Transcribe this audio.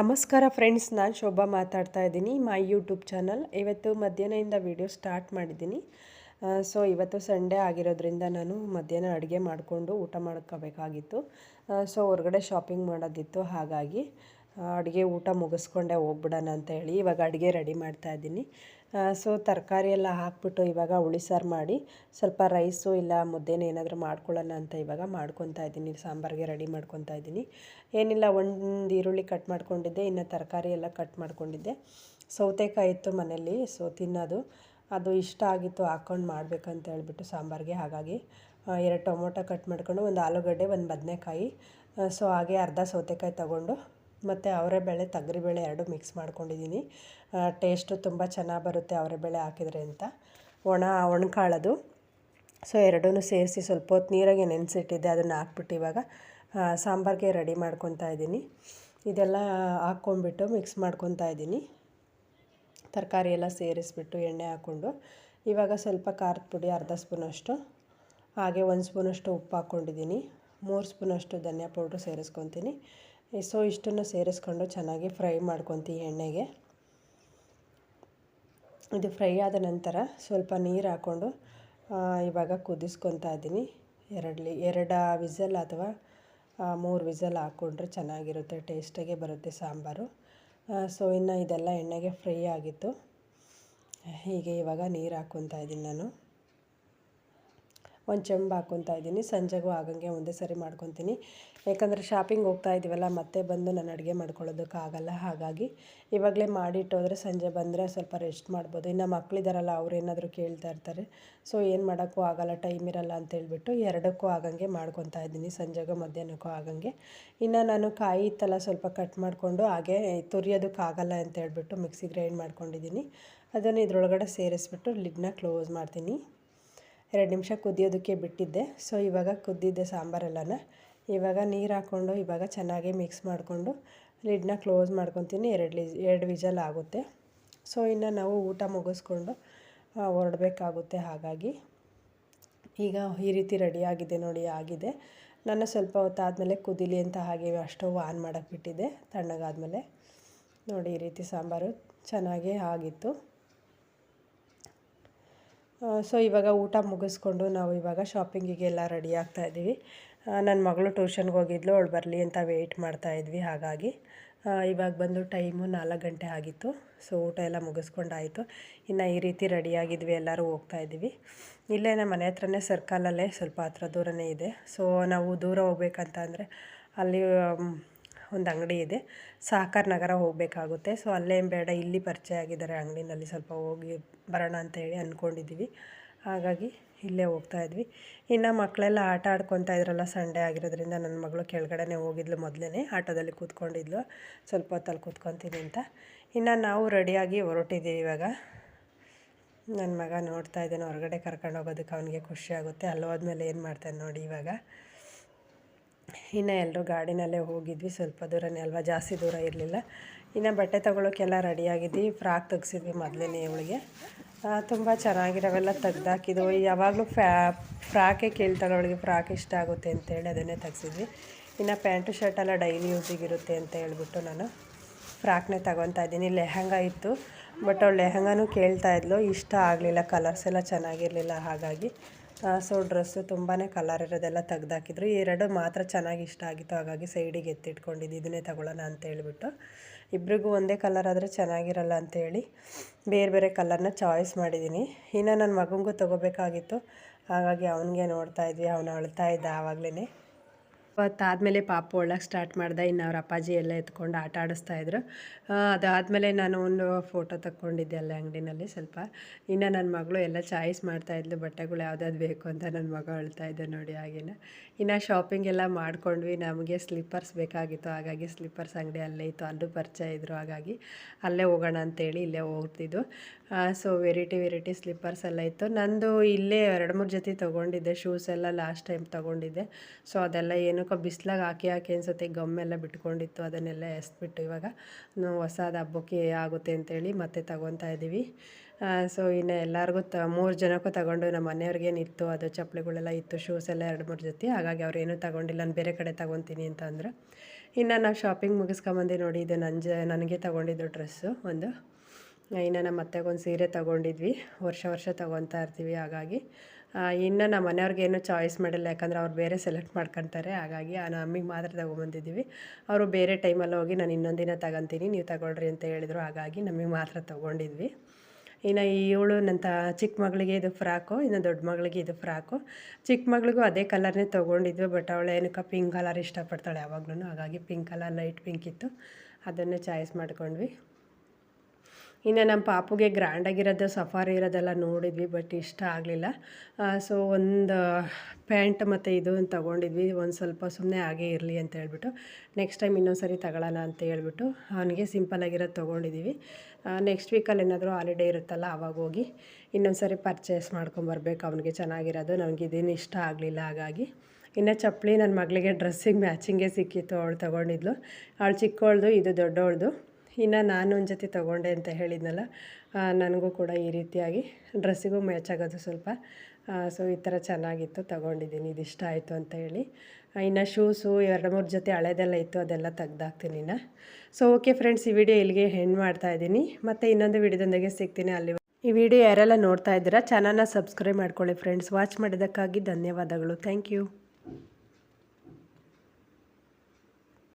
ನಮಸ್ಕಾರ ಫ್ರೆಂಡ್ಸ್ ನಾನು ಶೋಭಾ ಮಾತಾಡ್ತಾ ಇದ್ದೀನಿ ಮೈ ಯೂಟ್ಯೂಬ್ ಚಾನಲ್ ಇವತ್ತು ಮಧ್ಯಾಹ್ನದಿಂದ ವಿಡಿಯೋ ಸ್ಟಾರ್ಟ್ ಮಾಡಿದ್ದೀನಿ. ಸೊ ಇವತ್ತು ಸಂಡೇ ಆಗಿರೋದ್ರಿಂದ ನಾನು ಮಧ್ಯಾಹ್ನ ಅಡುಗೆ ಮಾಡಿಕೊಂಡು ಊಟ ಮಾಡ್ಕೋಬೇಕಾಗಿತ್ತು. ಸೊ ಹೊರಗಡೆ ಶಾಪಿಂಗ್ ಮಾಡೋದಿತ್ತು, ಹಾಗಾಗಿ ಅಡುಗೆ ಊಟ ಮುಗಿಸ್ಕೊಂಡೆ ಹೋಗ್ಬಿಡೋಣ ಅಂತ ಹೇಳಿ ಇವಾಗ ಅಡುಗೆ ರೆಡಿ ಮಾಡ್ತಾ ಇದ್ದೀನಿ. ಸೊ ತರಕಾರಿ ಎಲ್ಲ ಹಾಕ್ಬಿಟ್ಟು ಇವಾಗ ಉಳಿಸಾರು ಮಾಡಿ ಸ್ವಲ್ಪ ರೈಸು ಇಲ್ಲ ಮುದ್ದೆನ ಏನಾದರೂ ಮಾಡ್ಕೊಳ್ಳೋಣ ಅಂತ ಇವಾಗ ಮಾಡ್ಕೊತಾ ಇದ್ದೀನಿ. ಸಾಂಬಾರಿಗೆ ರೆಡಿ ಮಾಡ್ಕೊತಾ ಇದ್ದೀನಿ. ಏನಿಲ್ಲ, ಒಂದು ಈರುಳ್ಳಿ ಕಟ್ ಮಾಡ್ಕೊಂಡಿದ್ದೆ, ಇನ್ನು ತರಕಾರಿ ಎಲ್ಲ ಕಟ್ ಮಾಡ್ಕೊಂಡಿದ್ದೆ. ಸೌತೆಕಾಯಿ ಇತ್ತು ಮನೇಲಿ ಸೊ ತಿನ್ನೋದು. ಅದು ಇಷ್ಟ ಆಗಿತ್ತು, ಹಾಕ್ಕೊಂಡು ಮಾಡಬೇಕಂತ ಹೇಳ್ಬಿಟ್ಟು ಸಾಂಬಾರಿಗೆ. ಹಾಗಾಗಿ ಎರಡು ಟೊಮೊಟೊ ಕಟ್ ಮಾಡ್ಕೊಂಡು ಒಂದು ಆಲೂಗಡ್ಡೆ, ಒಂದು ಬದನೆಕಾಯಿ ಸೊ ಹಾಗೆ ಅರ್ಧ ಸೌತೆಕಾಯಿ ತಗೊಂಡು ಮತ್ತು ಅವರೆಬೇಳೆ ತಗರಿಬೇಳೆ ಎರಡು ಮಿಕ್ಸ್ ಮಾಡ್ಕೊಂಡಿದ್ದೀನಿ. ಟೇಸ್ಟು ತುಂಬ ಚೆನ್ನಾಗಿ ಬರುತ್ತೆ ಅವರೆಬೇಳೆ ಹಾಕಿದರೆ ಅಂತ. ಒಣ, ಒಣಕಾಳದು. ಸೊ ಎರಡೂ ಸೇರಿಸಿ ಸ್ವಲ್ಪ ಹೊತ್ತು ನೀರಾಗೆ ನೆನೆಸಿಟ್ಟಿದ್ದೆ, ಅದನ್ನು ಹಾಕ್ಬಿಟ್ಟು ಇವಾಗ ಸಾಂಬಾರಿಗೆ ರೆಡಿ ಮಾಡ್ಕೊತಾ ಇದ್ದೀನಿ. ಇದೆಲ್ಲ ಹಾಕ್ಕೊಂಬಿಟ್ಟು ಮಿಕ್ಸ್ ಮಾಡ್ಕೊತಾ ಇದ್ದೀನಿ. ತರಕಾರಿ ಎಲ್ಲ ಸೇರಿಸ್ಬಿಟ್ಟು ಎಣ್ಣೆ ಹಾಕ್ಕೊಂಡು. ಇವಾಗ ಸ್ವಲ್ಪ ಖಾರದ ಪುಡಿ, ಅರ್ಧ ಸ್ಪೂನಷ್ಟು. ಹಾಗೆ ಒಂದು ಸ್ಪೂನಷ್ಟು ಉಪ್ಪು ಹಾಕ್ಕೊಂಡಿದ್ದೀನಿ. ಮೂರು ಸ್ಪೂನಷ್ಟು ಧನಿಯಾ ಪೌಡ್ರು ಸೇರಿಸ್ಕೊತೀನಿ. ಸೊ ಇಷ್ಟನ್ನು ಸೇರಿಸ್ಕೊಂಡು ಚೆನ್ನಾಗಿ ಫ್ರೈ ಮಾಡ್ಕೊತೀನಿ ಎಣ್ಣೆಗೆ. ಇದು ಫ್ರೈ ಆದ ನಂತರ ಸ್ವಲ್ಪ ನೀರು ಹಾಕ್ಕೊಂಡು ಇವಾಗ ಕುದಿಸ್ಕೊತಾ ಇದ್ದೀನಿ. ಎರಡಲಿ, ಎರಡು ವಿಸಲ್ ಅಥವಾ ಮೂರು ವಿಸಲ್ ಹಾಕ್ಕೊಂಡ್ರೆ ಚೆನ್ನಾಗಿರುತ್ತೆ, ಟೇಸ್ಟಾಗೆ ಬರುತ್ತೆ ಸಾಂಬಾರು. ಸೊ ಇನ್ನು ಇದೆಲ್ಲ ಎಣ್ಣೆಗೆ ಫ್ರೈ ಆಗಿತ್ತು. ಹೀಗೆ ಇವಾಗ ನೀರು ಹಾಕ್ಕೊತಾ ಇದ್ದೀನಿ ನಾನು. ಒಂದು ಚೆಂಬು ಹಾಕ್ಕೊತಾ ಇದ್ದೀನಿ. ಸಂಜೆಗೂ ಆಗಂಗೆ ಒಂದೇ ಸರಿ ಮಾಡ್ಕೊತೀನಿ. ಯಾಕಂದರೆ ಶಾಪಿಂಗ್ ಹೋಗ್ತಾ ಇದ್ದೀವಲ್ಲ ಮತ್ತೆ ಬಂದು ನಾನು ಅಡುಗೆ ಮಾಡ್ಕೊಳ್ಳೋದಕ್ಕಾಗಲ್ಲ ಹಾಗಾಗಿ ಇವಾಗಲೇ ಮಾಡಿಟ್ಟೋದ್ರೆ ಸಂಜೆ ಬಂದರೆ ಸ್ವಲ್ಪ ರೆಸ್ಟ್ ಮಾಡ್ಬೋದು. ಇನ್ನು ಮಕ್ಕಳಿದಾರಲ್ಲ ಅವ್ರು ಏನಾದರೂ ಕೇಳ್ತಾ ಇರ್ತಾರೆ. ಸೊ ಏನು ಮಾಡೋಕ್ಕೂ ಆಗಲ್ಲ ಟೈಮ್ ಇರಲ್ಲ ಅಂತೇಳ್ಬಿಟ್ಟು ಎರಡಕ್ಕೂ ಆಗಂಗೆ ಮಾಡ್ಕೊತಾ ಇದ್ದೀನಿ. ಸಂಜೆಗೂ, ಮಧ್ಯಾಹ್ನಕ್ಕೂ ಆಗಂಗೆ. ಇನ್ನು ನಾನು ಕಾಯಿ ಇತ್ತಲ್ಲ ಸ್ವಲ್ಪ ಕಟ್ ಮಾಡಿಕೊಂಡು ಹಾಗೆ ತುರಿಯೋದಕ್ಕಾಗಲ್ಲ ಅಂತ ಹೇಳ್ಬಿಟ್ಟು ಮಿಕ್ಸಿ ಗ್ರೈಂಡ್ ಮಾಡ್ಕೊಂಡಿದ್ದೀನಿ. ಅದನ್ನು ಇದರೊಳಗಡೆ ಸೇರಿಸ್ಬಿಟ್ಟು ಲಿಡ್ನ ಕ್ಲೋಸ್ ಮಾಡ್ತೀನಿ. ಎರಡು ನಿಮಿಷ ಕುದಿಯೋದಕ್ಕೆ ಬಿಟ್ಟಿದ್ದೆ. ಸೊ ಇವಾಗ ಕುದ್ದಿದ್ದೆ ಸಾಂಬಾರೆಲ್ಲನ. ಇವಾಗ ನೀರು ಹಾಕ್ಕೊಂಡು ಇವಾಗ ಚೆನ್ನಾಗಿ ಮಿಕ್ಸ್ ಮಾಡಿಕೊಂಡು ಲಿಡ್ನ ಕ್ಲೋಸ್ ಮಾಡ್ಕೊತೀನಿ. ಎರಡು ಲಿ, ಎರಡು ವಿಜಲ್ ಆಗುತ್ತೆ. ಸೊ ಇನ್ನು ನಾವು ಊಟ ಮುಗಿಸ್ಕೊಂಡು ಹೊರಡಬೇಕಾಗುತ್ತೆ ಹಾಗಾಗಿ. ಈಗ ಈ ರೀತಿ ರೆಡಿಯಾಗಿದೆ ನೋಡಿ, ಆಗಿದೆ. ನಾನು ಸ್ವಲ್ಪ ಹೊತ್ತಾದಮೇಲೆ ಕುದಿಲಿ ಅಂತ ಹಾಗೆ ಸ್ಟವ್ ಆನ್ ಮಾಡೋಕ್ಕೆ ಬಿಟ್ಟಿದ್ದೆ. ತಣ್ಣಗಾದಮೇಲೆ. ನೋಡಿ, ಈ ರೀತಿ ಸಾಂಬಾರು ಚೆನ್ನಾಗೇ ಆಗಿತ್ತು. ಸೊ ಇವಾಗ ಊಟ ಮುಗಿಸ್ಕೊಂಡು ನಾವು ಇವಾಗ ಶಾಪಿಂಗಿಗೆಲ್ಲ ರೆಡಿ ಆಗ್ತಾ ಇದ್ದೀವಿ. ನನ್ನ ಮಗಳು ಟ್ಯೂಷನ್ಗೆ ಹೋಗಿದ್ಲು, ಅವಳು ಬರಲಿ ಅಂತ ವೆಯ್ಟ್ ಮಾಡ್ತಾಯಿದ್ವಿ ಹಾಗಾಗಿ ಇವಾಗ ಬಂದು ಟೈಮು ನಾಲ್ಕು ಗಂಟೆ ಆಗಿತ್ತು. ಸೊ ಊಟ ಎಲ್ಲ ಮುಗಿಸ್ಕೊಂಡಾಯಿತು. ಇನ್ನು ಈ ರೀತಿ ರೆಡಿಯಾಗಿದ್ವಿ ಎಲ್ಲರೂ ಹೋಗ್ತಾ ಇದ್ವಿ ಇಲ್ಲೇ ನಮ್ಮ ಮನೆ ಹತ್ರನೇ ಸರ್ಕಲಲ್ಲೇ ಸ್ವಲ್ಪ ಹತ್ರ ದೂರನೇ ಇದೆ. ಸೊ ನಾವು ದೂರ ಹೋಗ್ಬೇಕಂತ ಅಂದರೆ ಅಲ್ಲಿ ಒಂದು ಅಂಗಡಿ ಇದೆ. ಸಾಕಾರ ನಗರ ಹೋಗಬೇಕಾಗುತ್ತೆ. ಸೊ, ಅಲ್ಲೇ ಬೇಡ, ಇಲ್ಲಿ ಪರಿಚಯ ಆಗಿದ್ದಾರೆ ಅಂಗಡಿನಲ್ಲಿ ಸ್ವಲ್ಪ ಹೋಗಿ ಬರೋಣ ಅಂತ ಹೇಳಿ ಅಂದ್ಕೊಂಡಿದ್ದೀವಿ ಹಾಗಾಗಿ ಇಲ್ಲೇ ಹೋಗ್ತಾ ಇದ್ವಿ. ಇನ್ನು ಮಕ್ಕಳೆಲ್ಲ ಆಟ ಆಡ್ಕೊತಾ ಇದ್ರಲ್ಲ, ಸಂಡೇ ಆಗಿರೋದ್ರಿಂದ ನನ್ನ ಮಗಳು ಕೆಳಗಡೆನೇ ಹೋಗಿದ್ಲು ಮೊದಲೇ ಆಟೋದಲ್ಲಿ ಕೂತ್ಕೊಂಡಿದ್ಲು. ಸ್ವಲ್ಪ ಹೊತ್ತಲ್ಲಿ ಕೂತ್ಕೊತೀನಿ ಅಂತ. ಇನ್ನು ನಾವು ರೆಡಿಯಾಗಿ ಹೊರಟಿದ್ದೀವಿ ಇವಾಗ. ನನ್ನ ಮಗ ನೋಡ್ತಾ ಇದ್ದಾನೆ, ಹೊರಗಡೆ ಕರ್ಕೊಂಡು ಹೋಗೋದಕ್ಕೆ ಅವನಿಗೆ ಖುಷಿ ಆಗುತ್ತೆ. ಏನು ಮಾಡ್ತಾನೆ ನೋಡಿ ಇವಾಗ. ಇನ್ನು ಎಲ್ಲರೂ ಗಾಡಿನಲ್ಲೇ ಹೋಗಿದ್ವಿ. ಸ್ವಲ್ಪ ದೂರನೇ ಅಲ್ವಾ? ಜಾಸ್ತಿ ದೂರ ಇರಲಿಲ್ಲ. ಇನ್ನು ಬಟ್ಟೆ ತೊಗೊಳೋಕ್ಕೆಲ್ಲ ರೆಡಿಯಾಗಿದ್ವಿ. ಫ್ರಾಕ್ ತೆಗ್ಸಿದ್ವಿ ಮೊದಲೇ ಇವಳಿಗೆ. ತುಂಬ ಚೆನ್ನಾಗಿರೋವೆಲ್ಲ ತೆಗ್ದಾಕಿದ್ವು. ಯಾವಾಗಲೂ ಫ್ಯಾ, ಫ್ರಾಕೇ ಕೇಳ್ತಾಳೆ ಅವಳಿಗೆ. ಫ್ರಾಕ್ ಇಷ್ಟ ಆಗುತ್ತೆ ಅಂತೇಳಿ ಅದನ್ನೇ ತೆಗ್ಸಿದ್ವಿ. ಇನ್ನು ಪ್ಯಾಂಟು, ಶರ್ಟೆಲ್ಲ ಡೈಲಿ ಯೂಸಿಗಿರುತ್ತೆ ಅಂತ ಹೇಳ್ಬಿಟ್ಟು ನಾನು ಫ್ರಾಕ್ನೇ ತಗೊತಾ ಇದ್ದೀನಿ. ಲೆಹಂಗ ಇತ್ತು. ಬಟ್ ಅವಳು ಲೆಹಂಗಾನೂ ಕೇಳ್ತಾ ಇದ್ಲು. ಇಷ್ಟ ಆಗಲಿಲ್ಲ. ಕಲರ್ಸ್ ಎಲ್ಲ ಚೆನ್ನಾಗಿರಲಿಲ್ಲ. ಹಾಗಾಗಿ ಸೊ ಡ್ರೆಸ್ಸು ತುಂಬಾ ಕಲರ್ ಇರೋದೆಲ್ಲ ತೆಗ್ದಾಕಿದ್ರು. ಎರಡು ಮಾತ್ರ ಚೆನ್ನಾಗಿ ಇಷ್ಟ ಆಗಿತ್ತು. ಹಾಗಾಗಿ ಸೈಡಿಗೆ ಎತ್ತಿಟ್ಕೊಂಡಿದ್ದು ಇದನ್ನೇ ತಗೊಳ್ಳೋಣ ಅಂತ ಹೇಳ್ಬಿಟ್ಟು. ಇಬ್ರಿಗೂ ಒಂದೇ ಕಲರ್ ಆದರೆ ಚೆನ್ನಾಗಿರಲ್ಲ ಅಂತೇಳಿ ಬೇರೆ ಬೇರೆ ಕಲರ್ನ ಚಾಯ್ಸ್ ಮಾಡಿದ್ದೀನಿ. ಇನ್ನು ನನ್ನ ಮಗನಿಗೂ ತೊಗೋಬೇಕಾಗಿತ್ತು. ಹಾಗಾಗಿ ಅವನಿಗೆ ನೋಡ್ತಾ ಇದ್ವಿ. ಅವನು ಅಳ್ತಾ ಇದ್ದ ಆವಾಗಲೇ ಆದಮೇಲೆ ಪಾಪು ಒಳಗೆ ಸ್ಟಾರ್ಟ್ ಮಾಡ್ದೆ, ಇನ್ನು ಅವ್ರ ಅಪ್ಪಾಜಿ ಎಲ್ಲ ಎತ್ಕೊಂಡು ಆಟ ಆಡಿಸ್ತಾ ಇದ್ರು. ಅದಾದಮೇಲೆ ನಾನು ಒಂದು ಫೋಟೋ ತಕ್ಕೊಂಡಿದ್ದೆ ಅಲ್ಲೇ ಅಂಗಡಿನಲ್ಲಿ ಸ್ವಲ್ಪ. ಇನ್ನು ನನ್ನ ಮಗಳು ಎಲ್ಲ ಚಾಯ್ಸ್ ಮಾಡ್ತಾಯಿದ್ಲು ಬಟ್ಟೆಗಳು ಯಾವುದಾದ್ರು ಬೇಕು ಅಂತ ನನ್ನ ಮಗ ಅಳ್ತಾ ಇದ್ದೆ ನೋಡಿ ಹಾಗೇನೆ. ಇನ್ನು ಶಾಪಿಂಗ್ ಎಲ್ಲ ಮಾಡ್ಕೊಂಡ್ವಿ, ನಮಗೆ ಸ್ಲಿಪ್ಪರ್ಸ್ ಬೇಕಾಗಿತ್ತು, ಹಾಗಾಗಿ ಸ್ಲಿಪ್ಪರ್ಸ್ ಅಂಗಡಿ ಅಲ್ಲೇ ಇತ್ತು, ಅಲ್ಲೂ ಪರಿಚಯ ಇದ್ರು ಹಾಗಾಗಿ. ಅಲ್ಲೇ ಹೋಗೋಣ ಅಂತೇಳಿ ಇಲ್ಲೇ ಹೋಗ್ತಿದ್ದು ಸೊ ವೆರೈಟಿ ವೆರೈಟಿ ಸ್ಲಿಪ್ಪರ್ಸ್ ಎಲ್ಲ ಇತ್ತು. ನಂದು ಇಲ್ಲೇ ಎರಡು ಮೂರು ಜೊತೆ ತೊಗೊಂಡಿದ್ದೆ ಶೂಸ್ ಎಲ್ಲ ಲಾಸ್ಟ್ ಟೈಮ್ ತೊಗೊಂಡಿದ್ದೆ. ಸೊ ಅದೆಲ್ಲ ಏನಕ್ಕೋ ಬಿಸ್ಲಾಗ ಹಾಕಿ ಹಾಕಿ ಅನ್ಸುತ್ತೆ. ಗಮ್ಮೆಲ್ಲ ಬಿಟ್ಕೊಂಡಿತ್ತು. ಅದನ್ನೆಲ್ಲ ಎಸ್ಬಿಟ್ಟು ಇವಾಗ ಹೊಸಾದ ಹಬ್ಬಕ್ಕೆ ಆಗುತ್ತೆ ಅಂತೇಳಿ ಮತ್ತೆ ತಗೊತಾ ಇದ್ದೀವಿ. ಸೊ ಇನ್ನು ಎಲ್ಲರಿಗೂ ತ, ಮೂರು ಜನಕ್ಕೂ ತಗೊಂಡು ನಮ್ಮ ಮನೆಯವ್ರಿಗೇನಿತ್ತು ಅದು ಚಪ್ಪಲಿಗಳೆಲ್ಲ ಇತ್ತು ಶೂಸ್ ಎಲ್ಲ ಎರಡು ಮೂರು ಜೊತೆ. ಹಾಗಾಗಿ ಅವ್ರು ಏನೂ ತಗೊಂಡಿಲ್ಲ. ನಾನು ಬೇರೆ ಕಡೆ ತಗೊತೀನಿ ಅಂತ ಅಂದರು. ಇನ್ನು ನಾವು ಶಾಪಿಂಗ್ ಮುಗಿಸ್ಕೊಂಬಂದು ನೋಡಿ, ಇದು ನನ್ನ ನನಗೆ ತೊಗೊಂಡಿದ್ದು ಡ್ರೆಸ್ಸು ಒಂದು. ಇನ್ನು ನಮ್ಮ ಅತ್ತೆಗೊಂದು ಸೀರೆ ತೊಗೊಂಡಿದ್ವಿ. ವರ್ಷ ವರ್ಷ ತೊಗೊತಾ ಇರ್ತೀವಿ. ಹಾಗಾಗಿ ಇನ್ನು ನಮ್ಮ ಮನೆಯವ್ರಿಗೇನು ಚಾಯ್ಸ್ ಮಾಡಿಲ್ಲ, ಯಾಕಂದರೆ ಅವ್ರು ಬೇರೆ ಸೆಲೆಕ್ಟ್ ಮಾಡ್ಕೊತಾರೆ. ಹಾಗಾಗಿ ಆ ಅಮ್ಮಿಗೆ ಮಾತ್ರ ತೊಗೊಂಬಂದಿದ್ದೀವಿ. ಅವರು ಬೇರೆ ಟೈಮಲ್ಲಿ ಹೋಗಿ ನಾನು ಇನ್ನೊಂದಿನ ತಗೊತೀನಿ, ನೀವು ತಗೊಳ್ರಿ ಅಂತ ಹೇಳಿದರು. ಹಾಗಾಗಿ ನಮಗೆ ಮಾತ್ರ ತೊಗೊಂಡಿದ್ವಿ. ಇನ್ನು ಇವಳು ನನ್ನ ತ ಚಿಕ್ಕ ಮಗಳಿಗೆ ಇದು ಫ್ರಾಕು, ಇನ್ನು ದೊಡ್ಡ ಮಗಳಿಗೆ ಇದು ಫ್ರಾಕು. ಚಿಕ್ಕ ಮಗಳಿಗೂ ಅದೇ ಕಲರ್ನೇ ತೊಗೊಂಡಿದ್ವಿ, ಬಟ್ ಅವಳು ಏನಕ್ಕೆ ಪಿಂಕ್ ಕಲರ್ ಇಷ್ಟಪಡ್ತಾಳೆ ಯಾವಾಗ್ಲೂ ಹಾಗಾಗಿ ಪಿಂಕ್ ಕಲರ್, ಲೈಟ್ ಪಿಂಕ್ ಇತ್ತು. ಅದನ್ನೇ ಚಾಯ್ಸ್ ಮಾಡ್ಕೊಂಡ್ವಿ. ಇನ್ನು ನಮ್ಮ ಪಾಪುಗೆ ಗ್ರ್ಯಾಂಡಾಗಿರೋದು ಸಫಾರಿ ಇರೋದೆಲ್ಲ ನೋಡಿದ್ವಿ, ಬಟ್ ಇಷ್ಟ ಆಗಲಿಲ್ಲ. ಸೊ ಒಂದು ಪ್ಯಾಂಟ್ ಮತ್ತು ಇದು ತೊಗೊಂಡಿದ್ವಿ, ಒಂದು ಸ್ವಲ್ಪ ಸುಮ್ಮನೆ ಹಾಗೇ ಇರಲಿ ಅಂತ ಹೇಳ್ಬಿಟ್ಟು. ನೆಕ್ಸ್ಟ್ ಟೈಮ್ ಇನ್ನೊಂದು ಸರಿ ತಗೊಳ್ಳೋಣ ಅಂತ ಹೇಳ್ಬಿಟ್ಟು ಅವನಿಗೆ ಸಿಂಪಲಾಗಿರೋದು ತೊಗೊಂಡಿದ್ದೀವಿ. ನೆಕ್ಸ್ಟ್ ವೀಕಲ್ಲಿ ಏನಾದರೂ ಹಾಲಿಡೇ ಇರುತ್ತಲ್ಲ ಆವಾಗ ಹೋಗಿ ಇನ್ನೊಂದು ಸರಿ ಪರ್ಚೇಸ್ ಮಾಡ್ಕೊಂಬರ್ಬೇಕು ಅವನಿಗೆ ಚೆನ್ನಾಗಿರೋದು, ನನಗೆ ಇದೇನು ಇಷ್ಟ ಆಗಲಿಲ್ಲ ಹಾಗಾಗಿ. ಇನ್ನು ಚಪ್ಪಲಿ ನನ್ನ ಮಗಳಿಗೆ ಡ್ರೆಸ್ಸಿಗೆ ಮ್ಯಾಚಿಂಗೇ ಸಿಕ್ಕಿತ್ತು, ಅವಳು ತೊಗೊಂಡಿದ್ಲು. ಅವಳು ಚಿಕ್ಕವಳ್ದು ಇದು ದೊಡ್ಡವಳ್ದು ಇನ್ನು ನಾನು ಒಂದು ಜೊತೆ ತೊಗೊಂಡೆ ಅಂತ ಹೇಳಿದ್ನಲ್ಲ ನನಗೂ ಕೂಡ ಈ ರೀತಿಯಾಗಿ ಡ್ರೆಸ್ಸಿಗೂ ಮ್ಯಾಚ್ ಆಗೋದು ಸ್ವಲ್ಪ ಸೊ ಈ ಥರ ಚೆನ್ನಾಗಿತ್ತು, ತೊಗೊಂಡಿದ್ದೀನಿ, ಇದು ಇಷ್ಟ ಆಯಿತು ಅಂತ ಹೇಳಿ. ಇನ್ನು ಶೂಸು ಎರಡು ಮೂರು ಜೊತೆ ಹಳೆದೆಲ್ಲ ಇತ್ತು, ಅದೆಲ್ಲ ತೆಗ್ದಾಕ್ತೀನಿ ಇನ್ನು. ಸೊ ಓಕೆ ಫ್ರೆಂಡ್ಸ್ ಈ ವಿಡಿಯೋ ಇಲ್ಲಿಗೆ ಹೆಣ್ಣು ಮಾಡ್ತಾ ಇದ್ದೀನಿ. ಮತ್ತು ಇನ್ನೊಂದು ವಿಡಿಯೋದೊಂದಿಗೆ ಸಿಗ್ತೀನಿ ಅಲ್ಲಿ. ಈ ವಿಡಿಯೋ ಯಾರೆಲ್ಲ ನೋಡ್ತಾ ಇದ್ದೀರಾ ಚಾನಲ್ನ ಸಬ್ಸ್ಕ್ರೈಬ್ ಮಾಡ್ಕೊಳ್ಳಿ ಫ್ರೆಂಡ್ಸ್ ವಾಚ್ ಮಾಡಿದ್ದಕ್ಕಾಗಿ ಧನ್ಯವಾದಗಳು. Thank you